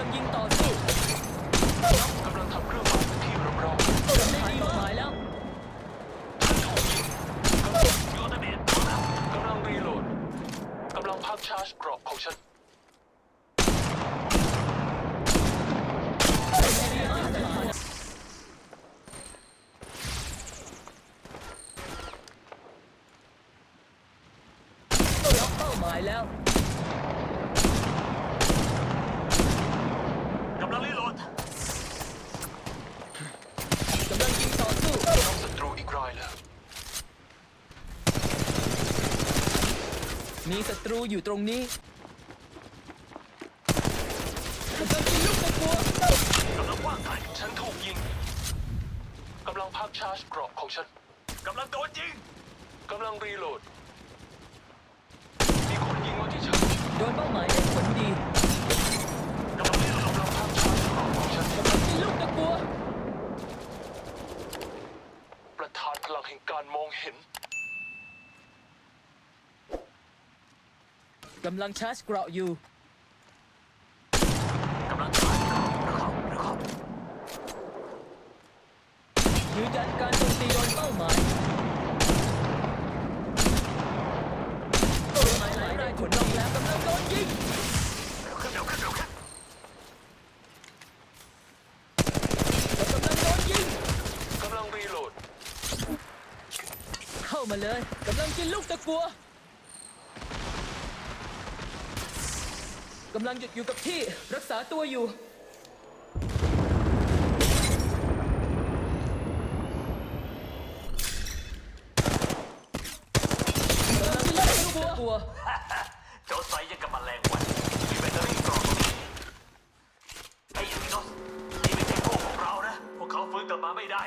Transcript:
ลังยิงต่อสู้กำลังทำเครื่องหมายพื้นที่รอบกำลังได้เป้าหมายแล้วๆยูเตเมนกำลังรีโหลดกำลังพักชาร์จเกราะของฉันล็อกเป้าหมายแล้ว กำลังรีโหลด กำลังยิงต่อสู้ น้องศัตรูอีกรายแล้ว มีศัตรูอยู่ตรงนี้กำลังยิงลูกตะกัวกำลังว่างไกลฉันถูกยิงกำลังพักชาร์จเกราะของฉันกำลังโดนยิงกำลังรีโหลด มีคนยิงมาที่ฉัน โดนเป้าหมายได้ผลดี กำลังรีโหลดกำลังพักชาร์จเกราะของฉัน กำลังยิงลูกตะกัว ประธานพลังแห่ง การมองเห็นกำลังชาร์จเกราะอยู่กำลังชาร์จเกราะนะครับนะครับยืนยันการโจมตีโดนเป้าหมายเป้าหมายหลายรายถูกน็อกแล้วกำลังโดนยิง เร็วขึ้นเร็วขึ้นเร็วขึ้น กำลังโดนยิง กำลังรีโหลด เข้ามาเลยกำลังกินลูกตะกัวกำลังหยุดอยู่กับที่รักษาตัวอยู่ กำลังกินลูกตะกัวเจ้าไซยังกับแมลงวันมีแบตเตอรี่กรองไอ้ยูนิโนสนี่ไม่ใช่พวกของเรานะ พวกเขาฟื้นกลับมาไม่ได้